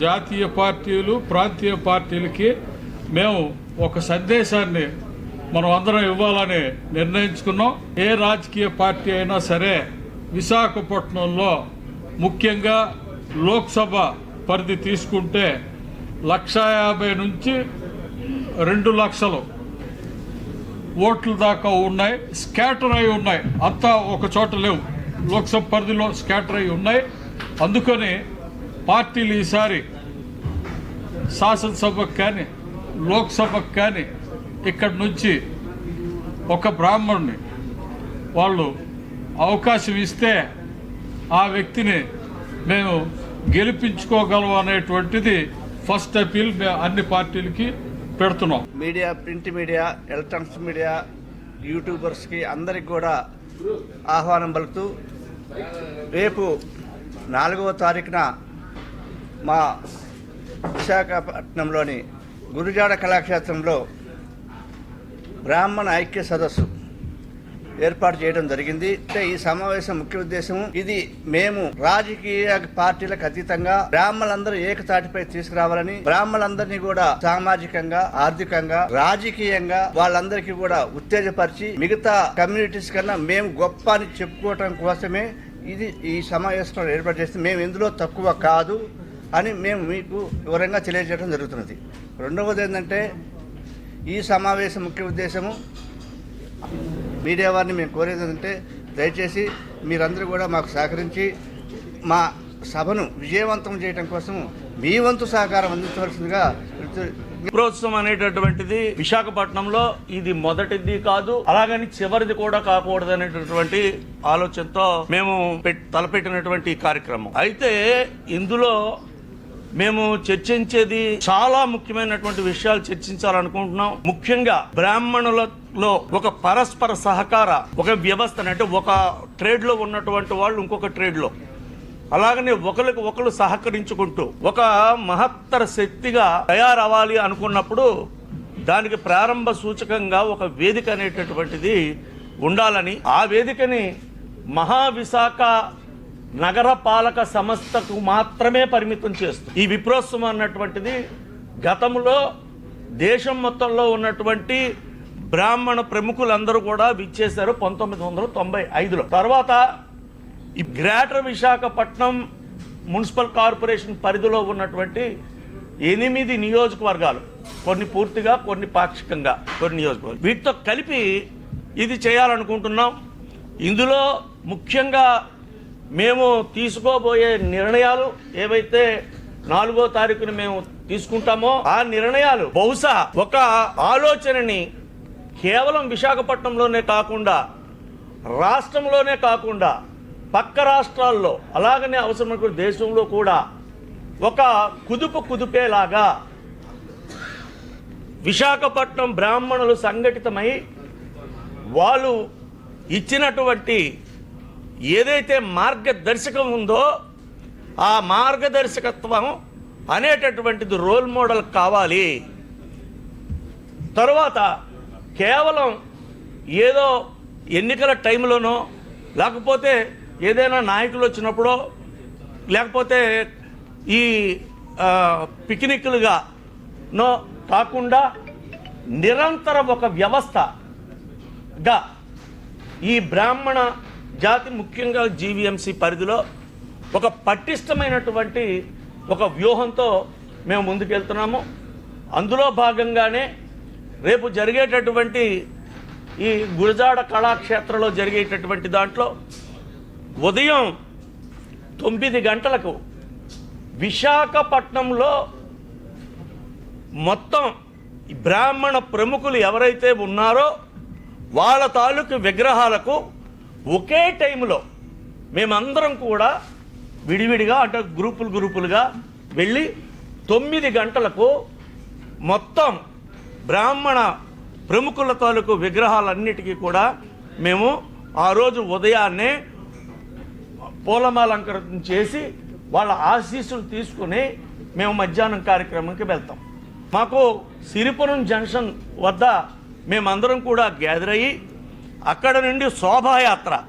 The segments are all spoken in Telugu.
జాతీయ పార్టీలు ప్రాంతీయ పార్టీలకి మేము ఒక సందేశాన్ని మనం అందరం ఇవ్వాలని నిర్ణయించుకున్నాం. ఏ రాజకీయ పార్టీ అయినా సరే విశాఖపట్నంలో ముఖ్యంగా లోక్సభ పరిధి తీసుకుంటే లక్షా యాభై నుంచి రెండు లక్షలు ఓట్ల దాకా ఉన్నాయి. స్కాటర్ అయి ఉన్నాయి. అంతా ఒక చోట లేవు. లోక్సభ పరిధిలో స్కాటర్ అయి ఉన్నాయి. అందుకని పార్టీలు ఈసారి శాసనసభకు కానీ లోక్సభకు కానీ ఇక్కడి నుంచి ఒక బ్రాహ్మణుని వాళ్ళు అవకాశం ఇస్తే ఆ వ్యక్తిని మేము గెలిపించుకోగలం అనేటువంటిది ఫస్ట్ అపీల్ మేము అన్ని పార్టీలకి పెడుతున్నాం. Media print media electronics media యూట్యూబర్స్కి అందరికి కూడా ఆహ్వానం పలుకుతూ రేపు నాలుగవ తారీఖున మా విశాఖపట్నంలోని గురుజాడ కళాక్షేత్రంలో బ్రాహ్మణ ఐక్య సదస్సు ఏర్పాటు చేయడం జరిగింది. అంటే ఈ సమావేశం ముఖ్య ఉద్దేశం ఇది మేము రాజకీయ పార్టీలకు అతీతంగా బ్రాహ్మణులందరూ ఏకతాటిపై తీసుకురావాలని బ్రాహ్మణులందరినీ కూడా సామాజికంగా ఆర్థికంగా రాజకీయంగా వాళ్ళందరికీ కూడా ఉత్తేజపరిచి మిగతా కమ్యూనిటీస్ కన్నా మేము గొప్ప అని చెప్పుకోవటం కోసమే ఇది ఈ సమావేశం ఏర్పాటు చేస్తే మేము ఇందులో తక్కువ కాదు. అని మేము మీకు వివరంగా తెలియజేయడం జరుగుతున్నది. రెండవది ఏంటంటే ఈ సమావేశం ముఖ్య ఉద్దేశము మీడియా వారిని మేము కోరేది ఏంటంటే దయచేసి మీరందరూ కూడా మాకు సహకరించి మా సభను విజయవంతం చేయడం కోసం మీ వంతు సహకారం అందించవలసిందిగా విప్రోత్సవం అనేటటువంటిది విశాఖపట్నంలో ఇది మొదటిది కాదు అలాగని చివరిది కూడా కాకూడదు అనేటటువంటి ఆలోచనతో మేము తలపెట్టినటువంటి కార్యక్రమం. అయితే ఇందులో మేము చర్చించేది చాలా ముఖ్యమైనటువంటి విషయాలు చర్చించాలనుకుంటున్నాం. ముఖ్యంగా బ్రాహ్మణులలో ఒక పరస్పర సహకార ఒక వ్యవస్థ అంటే ఒక ట్రేడ్లో ఉన్నటువంటి వాళ్ళు ఇంకొక ట్రేడ్లో అలాగనే ఒకరికి ఒకరు సహకరించుకుంటూ ఒక మహత్తర శక్తిగా తయారవ్వాలి అనుకున్నప్పుడు దానికి ప్రారంభ సూచకంగా ఒక వేదిక అనేటటువంటిది ఉండాలని ఆ వేదికని మహావిశాఖ నగరపాలక సంస్థకు మాత్రమే పరిమితం చేస్తుంది. ఈ విప్రోత్సవం అన్నటువంటిది గతంలో దేశం మొత్తంలో ఉన్నటువంటి బ్రాహ్మణ ప్రముఖులందరూ కూడా విచ్చేశారు పంతొమ్మిది వందల తొంభై ఐదులో. తర్వాత ఈ గ్రేటర్ విశాఖపట్నం మున్సిపల్ కార్పొరేషన్ పరిధిలో ఉన్నటువంటి ఎనిమిది నియోజకవర్గాలు కొన్ని పూర్తిగా కొన్ని పాక్షికంగా కొన్ని నియోజకవర్గాలు. వీటితో కలిపి ఇది చేయాలనుకుంటున్నాం. ఇందులో ముఖ్యంగా మేము తీసుకోబోయే నిర్ణయాలు ఏవైతే నాలుగో తారీఖున మేము తీసుకుంటామో ఆ నిర్ణయాలు బహుశా ఒక ఆలోచనని కేవలం విశాఖపట్నంలోనే కాకుండా రాష్ట్రంలోనే కాకుండా పక్క రాష్ట్రాల్లో అలాగనే అవసరమైన దేశంలో కూడా ఒక కుదుపు కుదుపేలాగా విశాఖపట్నం బ్రాహ్మణులు సంఘటితమై వాళ్ళు ఇచ్చినటువంటి ఏదైతే మార్గదర్శకం ఉందో ఆ మార్గదర్శకత్వం అనేటటువంటిది రోల్ మోడల్ కావాలి. తరువాత కేవలం ఏదో ఎన్నికల టైంలోనో లేకపోతే ఏదైనా నాయకులు వచ్చినప్పుడో లేకపోతే ఈ పిక్నిక్లుగా నో కాకుండా నిరంతరం ఒక వ్యవస్థగా ఈ బ్రాహ్మణ జాతి ముఖ్యంగా జీవీఎంసీ పరిధిలో ఒక పటిష్టమైనటువంటి ఒక వ్యూహంతో మేము ముందుకెళ్తున్నాము. అందులో భాగంగానే రేపు జరిగేటటువంటి ఈ గురజాడ కళాక్షేత్రంలో జరిగేటటువంటి దాంట్లో ఉదయం తొమ్మిది గంటలకు విశాఖపట్నంలో మొత్తం బ్రాహ్మణ ప్రముఖులు ఎవరైతే ఉన్నారో వాళ్ళ తాలూకు విగ్రహాలకు ఒకే టైంలో మేమందరం కూడా విడివిడిగా అంటే గ్రూపులు గ్రూపులుగా వెళ్ళి తొమ్మిది గంటలకు మొత్తం బ్రాహ్మణ ప్రముఖుల తాలూకు విగ్రహాలన్నిటికీ కూడా మేము ఆ రోజు ఉదయాన్నే పూలమాలంకరణ చేసి వాళ్ళ ఆశీస్సులు తీసుకుని మేము మధ్యాహ్నం కార్యక్రమానికి వెళ్తాం. మాకు సిరిపురం జంక్షన్ వద్ద మేమందరం కూడా గ్యాదర్ అయ్యి అక్కడ నుండి శోభాయాత్ర.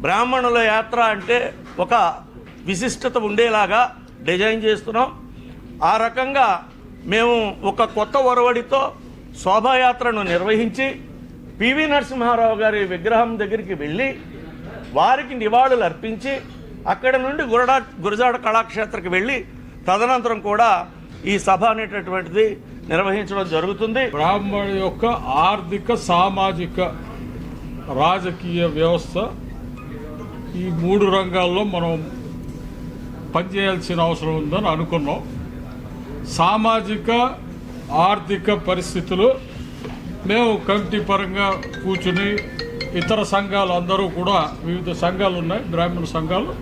బ్రాహ్మణుల యాత్ర అంటే ఒక విశిష్టత ఉండేలాగా డిజైన్ చేస్తున్నాం. ఆ రకంగా మేము ఒక కొత్త ఒరవడితో శోభాయాత్రను నిర్వహించి పివి నరసింహారావు గారి విగ్రహం దగ్గరికి వెళ్ళి వారికి నివాళులు అర్పించి అక్కడ నుండి గురడా గురజాడ కళాక్షేత్రకి వెళ్ళి తదనంతరం కూడా ఈ సభ అనేటటువంటిది నిర్వహించడం జరుగుతుంది. బ్రాహ్మణు యొక్క ఆర్థిక సామాజిక రాజకీయ వ్యవస్థ ఈ మూడు రంగాల్లో మనం పనిచేయాల్సిన అవసరం ఉందని అనుకున్నాం. సామాజిక ఆర్థిక పరిస్థితులు మేము కమిటీ పరంగా కూర్చుని ఇతర సంఘాలు అందరూ కూడా వివిధ సంఘాలు ఉన్నాయి గ్రామీణ సంఘాలు.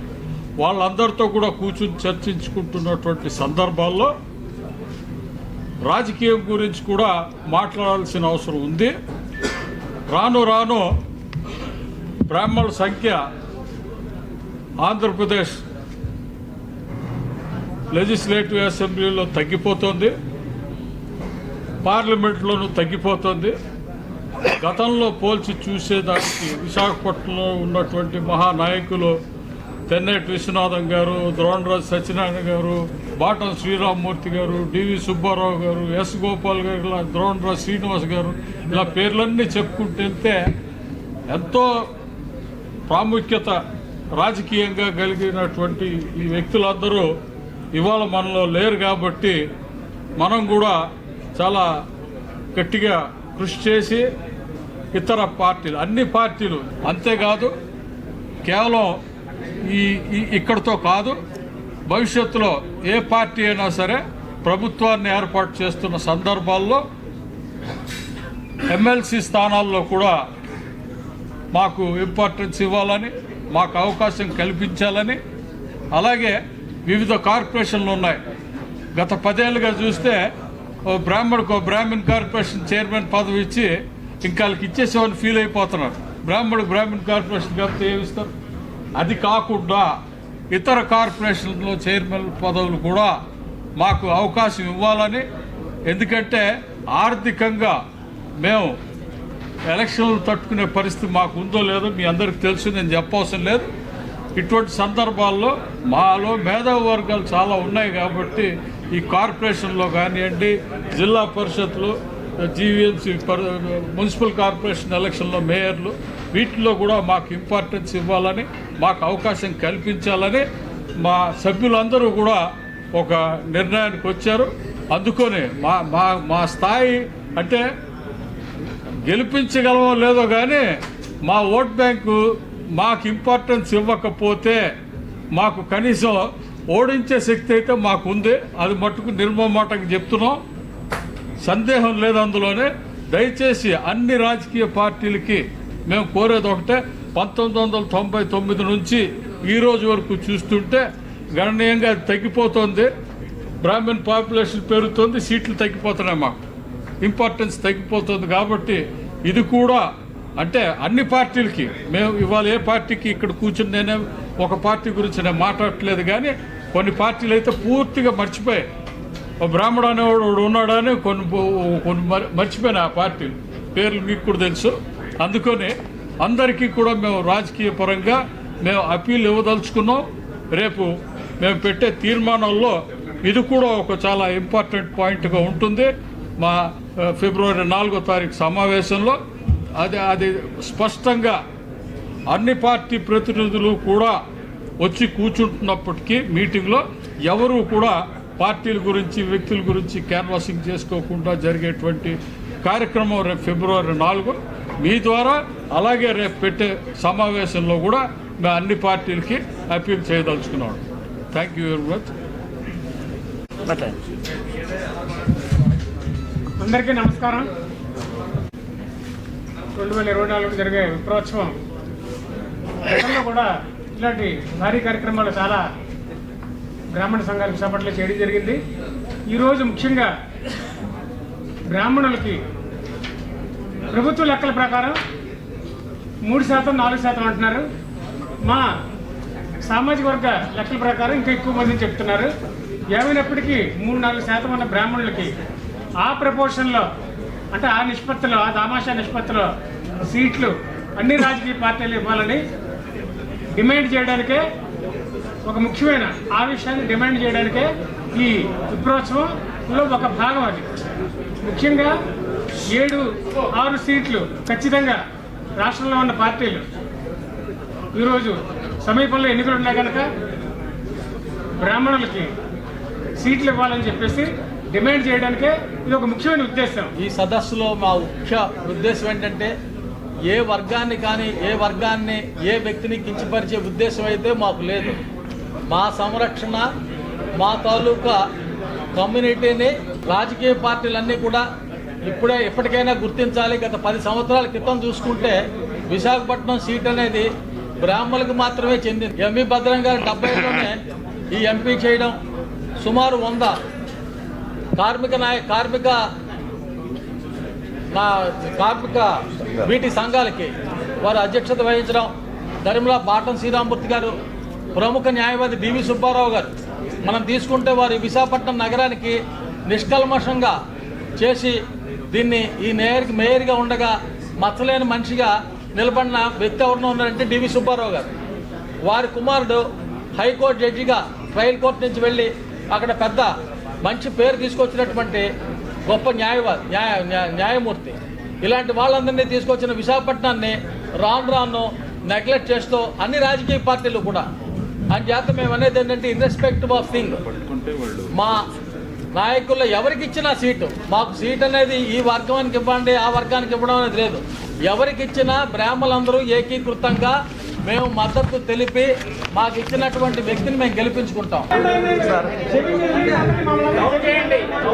వాళ్ళందరితో కూడా కూర్చుని చర్చించుకుంటున్నటువంటి సందర్భాల్లో రాజకీయం గురించి కూడా మాట్లాడాల్సిన అవసరం ఉంది. రాను రాను బ్రాహ్మణుల సంఖ్య ఆంధ్రప్రదేశ్ లెజిస్లేటివ్ అసెంబ్లీలో తగ్గిపోతుంది. పార్లమెంట్లోనూ తగ్గిపోతుంది. గతంలో పోల్చి చూసేదానికి విశాఖపట్నంలో ఉన్నటువంటి మహానాయకులు తెన్నేటి విశ్వనాథం గారు ద్రోణరాజు సత్యనారాయణ గారు బాటం శ్రీరామ్మూర్తి గారు డివి సుబ్బారావు గారు ఎస్ గోపాల్ గారు ఇలా ద్రోణరాజు శ్రీనివాస్ గారు ఇలా పేర్లన్నీ చెప్పుకుంటుంటే ఎంతో ప్రాముఖ్యత రాజకీయంగా కలిగినటువంటి ఈ వ్యక్తులందరూ ఇవాళ మనలో లేరు కాబట్టి మనం కూడా చాలా గట్టిగా కృషి చేసి ఇతర పార్టీలు అన్ని పార్టీలు అంతేకాదు కేవలం ఈ ఇక్కడతో కాదు భవిష్యత్తులో ఏ పార్టీ అయినా సరే ప్రభుత్వాన్ని ఏర్పాటు చేస్తున్న సందర్భాల్లో ఎమ్మెల్సీ స్థానాల్లో కూడా మాకు ఇంపార్టెన్స్ ఇవ్వాలని మాకు అవకాశం కల్పించాలని. అలాగే వివిధ కార్పొరేషన్లు ఉన్నాయి. గత పదేళ్ళుగా చూస్తే ఓ బ్రాహ్మణకు ఓ బ్రాహ్మణ్ కార్పొరేషన్ చైర్మన్ పదవి ఇచ్చి ఇంకా వాళ్ళకి ఇచ్చేసేవాళ్ళు ఫీల్ అయిపోతున్నారు. బ్రాహ్మణుడు బ్రాహ్మణ్ కార్పొరేషన్ కాబట్టి ఏమిస్తారు అది కాకుండా ఇతర కార్పొరేషన్లో చైర్మన్ పదవులు కూడా మాకు అవకాశం ఇవ్వాలని. ఎందుకంటే ఆర్థికంగా మేము ఎలక్షన్లు తట్టుకునే పరిస్థితి మాకు ఉందో లేదో మీ అందరికి తెలుసు నేను చెప్పవసరం లేదు. ఇటువంటి సందర్భాల్లో మాలో మేధావి వర్గాలు చాలా ఉన్నాయి కాబట్టి ఈ కార్పొరేషన్లో కానివ్వండి జిల్లా పరిషత్లు జీవీఎంసీ మున్సిపల్ కార్పొరేషన్ ఎలక్షన్లో మేయర్లు వీటిల్లో కూడా మాకు ఇంపార్టెన్స్ ఇవ్వాలని మాకు అవకాశం కల్పించాలని మా సభ్యులందరూ కూడా ఒక నిర్ణయానికి వచ్చారు. అందుకొని మా మా మా స్థాయి అంటే గెలిపించగలమో లేదో కానీ మా ఓట్ బ్యాంకు మాకు ఇంపార్టెన్స్ ఇవ్వకపోతే మాకు కనీసం ఓడించే శక్తి అయితే మాకు ఉంది అది మట్టుకు నిర్మమాటంగా చెప్తున్నాం. సందేహం లేదు అందులోనే. దయచేసి అన్ని రాజకీయ పార్టీలకి మేము కోరేది ఒకటే. పంతొమ్మిది వందల తొంభై తొమ్మిది నుంచి ఈ రోజు వరకు చూస్తుంటే గణనీయంగా తగ్గిపోతుంది. బ్రాహ్మణ్ పాపులేషన్ పెరుగుతుంది. సీట్లు తగ్గిపోతున్నాయి మాకు. ఇంపార్టెన్స్ తగ్గిపోతుంది కాబట్టి ఇది కూడా అంటే అన్ని పార్టీలకి మేము ఇవాళ ఏ పార్టీకి ఇక్కడ కూర్చుని నేనే ఒక పార్టీ గురించి నేను మాట్లాడట్లేదు కానీ కొన్ని పార్టీలు అయితే పూర్తిగా మర్చిపోయాయి. ఓ బ్రాహ్మడు అనేవాడు ఉన్నాడని కొన్ని కొన్ని మర్చిపోయిన ఆ పార్టీలు పేర్లు మీకు కూడా తెలుసు. అందుకని అందరికీ కూడా మేము రాజకీయ పరంగా మేము అప్పీల్ ఇవ్వదలుచుకున్నాం. రేపు మేము పెట్టే తీర్మానంలో ఇది కూడా ఒక చాలా ఇంపార్టెంట్ పాయింట్గా ఉంటుంది. మా ఫిబ్రవరి నాలుగో తారీఖు సమావేశంలో అది అది స్పష్టంగా అన్ని పార్టీ ప్రతినిధులు కూడా వచ్చి కూర్చుంటున్నప్పటికీ మీటింగ్లో ఎవరు కూడా పార్టీల గురించి వ్యక్తుల గురించి క్యాన్వాసింగ్ చేసుకోకుండా జరిగేటువంటి కార్యక్రమం రేపు ఫిబ్రవరి నాలుగు. మీ ద్వారా అలాగే రేపు పెట్టే సమావేశంలో కూడా మేము అన్ని పార్టీలకి అప్పీల్ చేయదలుచుకున్నాం. థ్యాంక్ యూ వెరీ మచ్ మాట్లాడండి అందరికీ నమస్కారం. రెండు వేల ఇరవై నాలుగు జరిగే విప్రోత్సవం గతంలో కూడా ఇలాంటి భారీ కార్యక్రమాలు చాలా బ్రాహ్మణ సంఘాలు విశాఖపట్నంలో చేయడం జరిగింది. ఈరోజు ముఖ్యంగా బ్రాహ్మణులకి ప్రభుత్వ లెక్కల ప్రకారం మూడు శాతం నాలుగు శాతం అంటున్నారు. మా సామాజిక వర్గ లెక్కల ప్రకారం ఇంకా ఎక్కువ మందిని చెప్తున్నారు. ఏమైనప్పటికీ మూడు నాలుగు శాతం ఉన్న బ్రాహ్మణులకి ఆ ప్రపోర్షన్లో అంటే ఆ నిష్పత్తిలో ఆ దామాషా నిష్పత్తిలో సీట్లు అన్ని రాజకీయ పార్టీలు ఇవ్వాలని డిమాండ్ చేయడానికే ఒక ముఖ్యమైన ఆ విషయాన్ని డిమాండ్ చేయడానికే ఈ విప్రోత్సవంలో ఒక భాగం అది. ముఖ్యంగా ఏడు ఆరు సీట్లు ఖచ్చితంగా రాష్ట్రంలో ఉన్న పార్టీలు ఈరోజు సమీపంలో ఎన్నికలు ఉన్నాయి కనుక బ్రాహ్మణులకి సీట్లు ఇవ్వాలని చెప్పేసి డిమాండ్ చేయడానికే ఇది ఒక ముఖ్యమైన ఉద్దేశం. ఈ సదస్సులో మా ముఖ్య ఉద్దేశం ఏంటంటే ఏ వర్గాన్ని కానీ ఏ వర్గాన్ని ఏ వ్యక్తిని కించపరిచే ఉద్దేశం అయితే మాకు లేదు. మా సంరక్షణ మా తాలూకా కమ్యూనిటీని రాజకీయ పార్టీలన్నీ కూడా ఇప్పుడే ఎప్పటికైనా గుర్తించాలి. గత పది సంవత్సరాల క్రితం చూసుకుంటే విశాఖపట్నం సీట్ అనేది బ్రాహ్మణులకు మాత్రమే చెందింది. ఎంవి భద్రం గారు డెబ్బైలోనే ఈ ఎంపీ చేయడం సుమారు వంద కార్మిక నాయ కార్మిక నా కార్మిక వీటి సంఘాలకి వారు అధ్యక్షత వహించడం ధర్మలా బాటం శ్రీరామూర్తి గారు ప్రముఖ న్యాయవాది డివి సుబ్బారావు గారు. మనం తీసుకుంటే వారు విశాఖపట్నం నగరానికి నిష్కల్మషంగా చేసి దీన్ని ఈ మేయర్కి మేయర్గా ఉండగా మచ్చలేని మనిషిగా నిలబడిన వ్యక్తి ఎవరినో ఉన్నారంటే డివి సుబ్బారావు గారు. వారి కుమారుడు హైకోర్టు జడ్జిగా ట్రయల్ కోర్టు నుంచి వెళ్ళి అక్కడ పెద్ద మంచి పేరు తీసుకొచ్చినటువంటి గొప్ప న్యాయవాది న్యాయ న్యాయ- న్యాయమూర్తి. ఇలాంటి వాళ్ళందరినీ తీసుకొచ్చిన విశాఖపట్నాన్ని రాను రాను నెగ్లెక్ట్ చేస్తూ అన్ని రాజకీయ పార్టీలు కూడా. అని చేత మేము అనేది ఏంటంటే ఇన్రెస్పెక్టివ్ ఆఫ్ థింగ్ మా నాయకుల్లో ఎవరికి ఇచ్చినా సీటు. మాకు సీట్ అనేది ఈ వర్గానికి ఇవ్వండి ఆ వర్గానికి ఇవ్వడం అనేది లేదు. ఎవరికి ఇచ్చినా బ్రాహ్మలందరూ ఏకీకృతంగా మేము మద్దతు తెలిపి మాకు ఇచ్చినటువంటి వ్యక్తిని మేము గెలిపించుకుంటాం.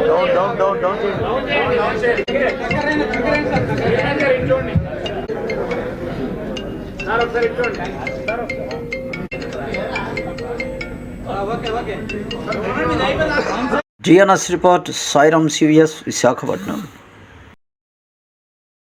Down down down down GNS report Sairam CVS Visakhapatnam.